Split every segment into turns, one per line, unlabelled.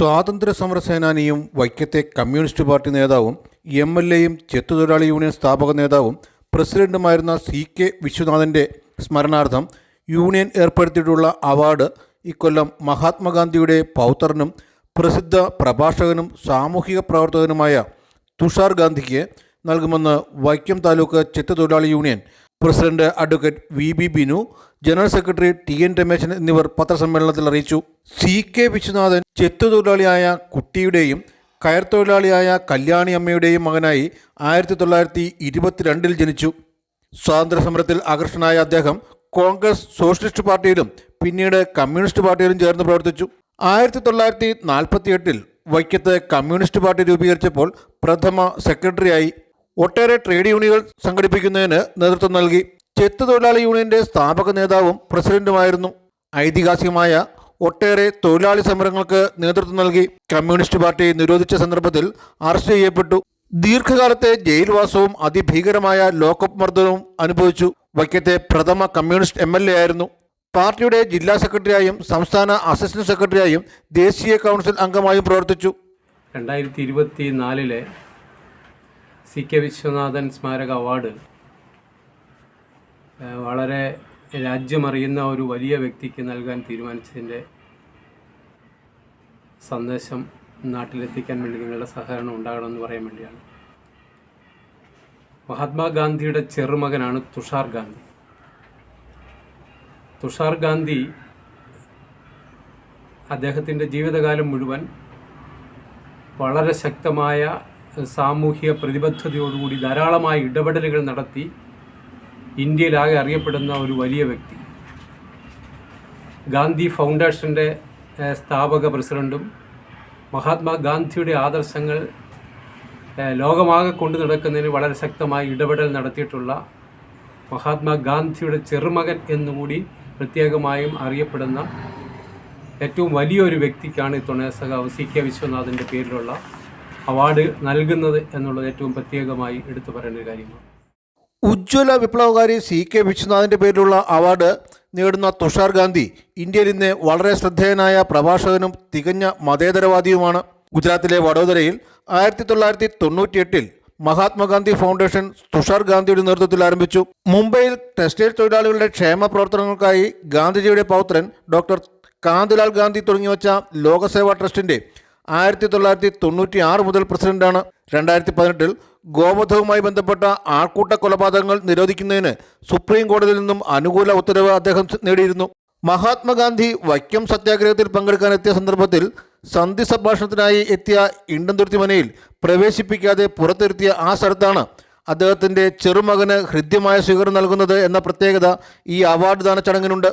സ്വാതന്ത്ര്യ സമര സേനാനിയും വൈക്കത്തെ കമ്മ്യൂണിസ്റ്റ് പാർട്ടി നേതാവും എം എൽ എയും ചെത്തുതൊഴിലാളി യൂണിയൻ സ്ഥാപക നേതാവും പ്രസിഡന്റുമായിരുന്ന സി കെ വിശ്വനാഥന്റെ സ്മരണാർത്ഥം യൂണിയൻ ഏർപ്പെടുത്തിയിട്ടുള്ള അവാർഡ് ഇക്കൊല്ലം മഹാത്മാഗാന്ധിയുടെ പൗത്രനും പ്രസിദ്ധ പ്രഭാഷകനും സാമൂഹിക പ്രവർത്തകനുമായ തുഷാർ ഗാന്ധിക്ക് നൽകുമെന്ന് Vaikom taluk ചെത്തുതൊഴിലാളി union president advocate V B Binu general secretary T N Rameshan എന്നിവർ പത്രസമ്മേളനത്തിൽ അറിയിച്ചു. സി കെ വിശ്വനാഥൻ ചെത്തുതൊഴിലാളിയായ കുട്ടിയുടെയും കയർ തൊഴിലാളിയായ കല്യാണി അമ്മയുടെയും മകനായി ആയിരത്തി തൊള്ളായിരത്തി ഇരുപത്തിരണ്ടിൽ ജനിച്ചു. സ്വാതന്ത്ര്യ സമരത്തിൽ അദ്ദേഹം കോൺഗ്രസ് സോഷ്യലിസ്റ്റ് പാർട്ടിയിലും പിന്നീട് കമ്മ്യൂണിസ്റ്റ് പാർട്ടിയിലും ചേർന്ന് പ്രവർത്തിച്ചു. ആയിരത്തി തൊള്ളായിരത്തി നാൽപ്പത്തി എട്ടിൽ വൈക്കത്ത് കമ്മ്യൂണിസ്റ്റ് പാർട്ടി രൂപീകരിച്ചപ്പോൾ പ്രഥമ സെക്രട്ടറിയായി. ഒട്ടേറെ ട്രേഡ് യൂണിയനുകൾ സംഘടിപ്പിക്കുന്നതിന് നേതൃത്വം നൽകി. ചെത്ത് തൊഴിലാളി യൂണിയന്റെ സ്ഥാപക നേതാവും പ്രസിഡന്റുമായിരുന്നു. ഐതിഹാസികമായ ഒട്ടേറെ തൊഴിലാളി സമരങ്ങൾക്ക് നേതൃത്വം നൽകി കമ്മ്യൂണിസ്റ്റ് പാർട്ടി നിരോധിച്ച സന്ദർഭത്തിൽ അറസ്റ്റ് ചെയ്യപ്പെട്ടു. ദീർഘകാലത്തെ ജയിൽവാസവും അതിഭീകരമായ ലോക്കപ്പ് മർദ്ദനവും അനുഭവിച്ചു. വൈക്കത്തെ പ്രഥമ കമ്മ്യൂണിസ്റ്റ് എം എൽ എ ആയിരുന്നു. പാർട്ടിയുടെ ജില്ലാ സെക്രട്ടറിയായും സംസ്ഥാന അസിസ്റ്റന്റ് സെക്രട്ടറിയായും ദേശീയ കൗൺസിൽ അംഗമായും പ്രവർത്തിച്ചു.
രണ്ടായിരത്തി ഇരുപത്തി നാലിലെ സി കെ വിശ്വനാഥൻ സ്മാരക അവാർഡ് വളരെ രാജ്യമറിയുന്ന ഒരു വലിയ വ്യക്തിക്ക് നൽകാൻ തീരുമാനിച്ചതിന്റെ സന്ദേശം നാട്ടിലെത്തിക്കാൻ വേണ്ടി നിങ്ങളുടെ സഹകരണം ഉണ്ടാകണമെന്ന് പറയാൻ വേണ്ടിയാണ്. മഹാത്മാഗാന്ധിയുടെ ചെറുമകനാണ് തുഷാർ ഗാന്ധി. തുഷാർ ഗാന്ധി അദ്ദേഹത്തിന്റെ ജീവിതകാലം മുഴുവൻ വളരെ ശക്തമായ സാമൂഹിക പ്രതിബദ്ധതയോടുകൂടി ധാരാളമായ ഇടപെടലുകൾ നടത്തി ഇന്ത്യയിലാകെ അറിയപ്പെടുന്ന ഒരു വലിയ വ്യക്തി. ഗാന്ധി ഫൗണ്ടേഷന്റെ സ്ഥാപക പ്രസിഡന്റും മഹാത്മാഗാന്ധിയുടെ ആദർശങ്ങൾ ലോകമാകെ കൊണ്ടു നടക്കുന്നതിന് വളരെ ശക്തമായി ഇടപെടൽ നടത്തിയിട്ടുള്ള മഹാത്മാഗാന്ധിയുടെ ചെറുമകൻ എന്നുകൂടി പ്രത്യേകമായും അറിയപ്പെടുന്ന ഏറ്റവും വലിയൊരു വ്യക്തിക്കാണ് ഇത്തവണ സഖാവ് സി കെ വിശ്വനാഥന്റെ പേരിലുള്ള അവാർഡ് നൽകുന്നത് എന്നുള്ളത് ഏറ്റവും പ്രത്യേകമായി എടുത്തു പറയേണ്ട കാര്യമാണ്.
ഉജ്ജ്വല വിപ്ലവകാരി സി കെ വിശ്വനാഥിന്റെ പേരിലുള്ള അവാർഡ് നേടുന്ന തുഷാർ ഗാന്ധി ഇന്ത്യയിൽ ഇന്ന് വളരെ ശ്രദ്ധേയനായ പ്രഭാഷകനും തികഞ്ഞ മതേതരവാദിയുമാണ്. ഗുജറാത്തിലെ വഡോദരയിൽ ആയിരത്തി തൊള്ളായിരത്തി തൊണ്ണൂറ്റിയെട്ടിൽ മഹാത്മാഗാന്ധി ഫൗണ്ടേഷൻ തുഷാർ ഗാന്ധിയുടെ നേതൃത്വത്തിൽ ആരംഭിച്ചു. മുംബൈയിൽ ടെക്സ്റ്റൈൽ തൊഴിലാളികളുടെ ക്ഷേമ പ്രവർത്തനങ്ങൾക്കായി ഗാന്ധിജിയുടെ പൗത്രൻ ഡോക്ടർ കാന്തിലാൽ ഗാന്ധി തുടങ്ങിവച്ച ലോകസേവാ ട്രസ്റ്റിന്റെ ആയിരത്തി തൊള്ളായിരത്തി തൊണ്ണൂറ്റി ആറ് മുതൽ പ്രസിഡന്റാണ്. രണ്ടായിരത്തി പതിനെട്ടിൽ ഗോവധവുമായി ബന്ധപ്പെട്ട ആൾക്കൂട്ട കൊലപാതകങ്ങൾ നിരോധിക്കുന്നതിന് സുപ്രീം കോടതിയിൽ നിന്നും അനുകൂല ഉത്തരവ് അദ്ദേഹം നേടിയിരുന്നു. മഹാത്മാഗാന്ധി വൈക്കം സത്യാഗ്രഹത്തിൽ പങ്കെടുക്കാനെത്തിയ സന്ദർഭത്തിൽ സന്ധി സംഭാഷണത്തിനായി എത്തിയ ഇണ്ടന്തുരുത്തിമനയിൽ പ്രവേശിപ്പിക്കാതെ പുറത്തിരുത്തിയ ആ സ്ഥലത്താണ് അദ്ദേഹത്തിന്റെ ചെറുമകന് ഹൃദ്യമായ സ്വീകരണം നൽകുന്നത് എന്ന പ്രത്യേകത ഈ അവാർഡ് ദാന ചടങ്ങിനുണ്ട്.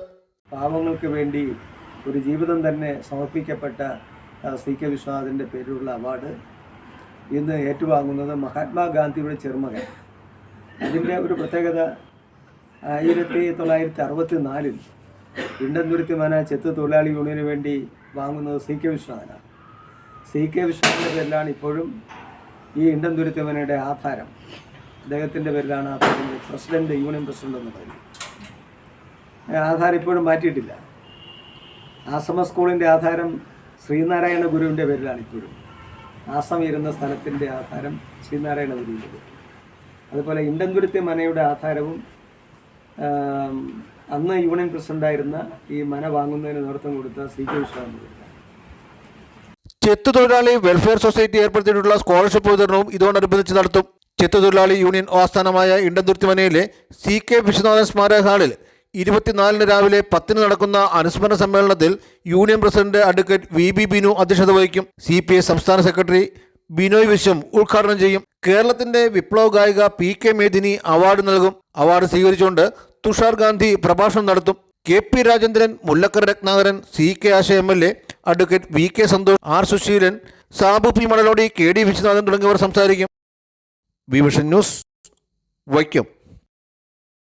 പാവങ്ങൾക്ക് വേണ്ടി ഒരു ജീവിതം തന്നെ സമർപ്പിക്കപ്പെട്ട സി കെ വിശ്വനാഥിന്റെ പേരിലുള്ള അവാർഡ് ഇന്ന് ഏറ്റുവാങ്ങുന്നത് മഹാത്മാഗാന്ധിയുടെ ചെറുമകൻ. അതിന്റെ ഒരു പ്രത്യേകത ആയിരത്തി തൊള്ളായിരത്തി അറുപത്തി നാലിൽ ഇണ്ടന്തുരുത്തിമാന ചെത്ത് തൊഴിലാളി യൂണിയന് വേണ്ടി വാങ്ങുന്നത് സി കെ വിശ്വനാഥനാണ്. സി കെ വിശ്വനാഥന്റെ പേരിലാണ് ഇപ്പോഴും ഈ ഇണ്ടന്തുരുത്തിമനയുടെ ആധാരം. അദ്ദേഹത്തിന്റെ പേരിലാണ് ആധാരം പ്രസിഡന്റ് യൂണിയൻ പ്രസിഡന്റ് എന്ന് പറയുന്നത്. ആധാരം ഇപ്പോഴും മാറ്റിയിട്ടില്ല. ആശ്രമ സ്കൂളിന്റെ ആധാരം ശ്രീനാരായണ ഗുരുവിന്റെ പേരിലാണ് ഇപ്പോഴും. ആസം ഇരുന്ന സ്ഥലത്തിന്റെ ആധാരം ശ്രീനാരായണ ഗുരുവിന്റെ അതുപോലെ ഇണ്ടൻപുരത്തെ മനയുടെ ആധാരവും അന്ന് യൂണിയൻ പ്രസിഡന്റായിരുന്ന ഈ മന വാങ്ങുന്നതിന് നേതൃത്വം കൊടുത്ത സി കെ പേരിലാണ്
ചെത്തു തൊഴിലാളി വെൽഫെയർ സൊസൈറ്റി ഏർപ്പെടുത്തിയിട്ടുള്ള സ്കോളർഷിപ്പ് വിതരണവും ഇതോടനുബന്ധിച്ച് നടത്തും. ചെത്തു തൊഴിലാളി യൂണിയൻ ആസ്ഥാനമായ ഇണ്ടന്തുരുത്തി മനയിലെ സി കെ വിശ്വനാഥൻ സ്മാരക ഹാളിൽ ഇരുപത്തിനാലിന് രാവിലെ പത്തിന് നടക്കുന്ന അനുസ്മരണ സമ്മേളനത്തിൽ union president advocate V B Binu അധ്യക്ഷത വഹിക്കും. സി പി ഐ സംസ്ഥാന സെക്രട്ടറി ബിനോയ് വിശ്വം ഉദ്ഘാടനം ചെയ്യും. കേരളത്തിന്റെ വിപ്ലവ ഗായിക പി കെ മേദിനി അവാർഡ് നൽകും. അവാർഡ് സ്വീകരിച്ചുകൊണ്ട് തുഷാർ ഗാന്ധി പ്രഭാഷണം നടത്തും. K P Rajendran Mullakkara Ratnakaran C K Asha M L A advocate V K Santhosh R Susheelan Sabu P Manalodi K D Viswanathan തുടങ്ങിയവർ സംസാരിക്കും. Vision News Vaikom.